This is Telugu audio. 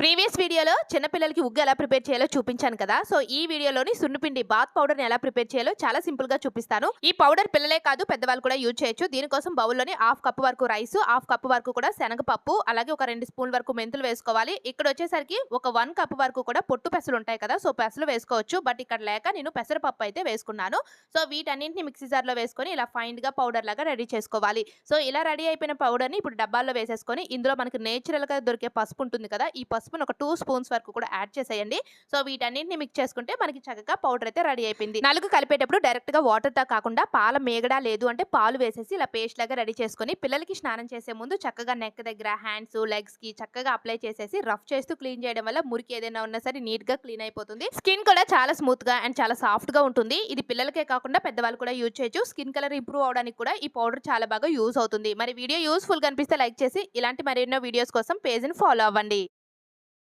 ప్రీవియస్ వీడియోలో చిన్నపిల్లలకి ఉగ్గు ఎలా ప్రిపేర్ చేయాలో చూపించాను కదా. సో ఈ వీడియోలోని సున్నుపిండి బాత్ పౌడర్ని ఎలా ప్రిపేర్ చేయాలో చాలా సింపుల్గా చూపిస్తాను. ఈ పౌడర్ పిల్లలే కాదు పెద్దవాళ్ళు కూడా యూజ్ చేయొచ్చు. దీనికోసం బౌల్లోని హాఫ్ కప్ వరకు రైస్ హాఫ్ కప్ వరకు కూడా శనగపప్పు అలాగే ఒక రెండు స్పూన్ వరకు మెంతులు వేసుకోవాలి. ఇక్కడ వచ్చేసరికి ఒక వన్ కప్ వరకు కూడా పొట్టు పెసలు ఉంటాయి కదా సో పెసలు వేసుకోవచ్చు. బట్ ఇక్కడ లేక నేను పెసరపప్పు అయితే వేసుకున్నాను. సో వీటన్నింటిని మిక్సీ జార్లో వేసుకొని ఇలా ఫైన్గా పౌడర్ లాగా రెడీ చేసుకోవాలి. సో ఇలా రెడీ అయిపోయిన పౌడర్ని ఇప్పుడు డబ్బాల్లో వేసేసుకొని ఇందులో మనకి నేచురల్గా దొరికే పసుపు ఉంటుంది కదా ఈ పసుపు స్పూన్ ఒక టూ స్పూన్స్ వరకు కూడా యాడ్ చేసేయండి. సో వీటన్నింటిని మిక్స్ చేసుకుంటే మనకి చక్కగా పౌడర్ అయితే రెడీ అయిపోయింది. నలుగు కలిపేటప్పుడు డైరెక్ట్గా వాటర్తో కాకుండా పాల మేగడా లేదు అంటే పాలు వేసేసి ఇలా పేస్ట్ లాగా రెడీ చేసుకొని పిల్లలకి స్నానం చేసే ముందు చక్కగా నెక్ దగ్గర హ్యాండ్స్ లెగ్స్కి చక్కగా అప్లై చేసేసి రఫ్ చేస్తూ క్లీన్ చేయడం వల్ల మురికి ఏదైనా ఉన్నా సరే నీట్గా క్లీన్ అయిపోతుంది. స్కిన్ కూడా చాలా స్మూత్గా అండ్ చాలా సాఫ్ట్గా ఉంటుంది. ఇది పిల్లలకే కాకుండా పెద్దవాళ్ళు కూడా యూజ్ చేయొచ్చు. స్కిన్ కలర్ ఇంప్రూవ్ అవడానికి కూడా ఈ పౌడర్ చాలా బాగా యూజ్ అవుతుంది. మరి వీడియో యూస్ఫుల్ కనిపిస్తే లైక్ చేసి ఇలాంటి మరెన్నో వీడియోస్ కోసం పేజ్ని ఫాలో అవ్వండి.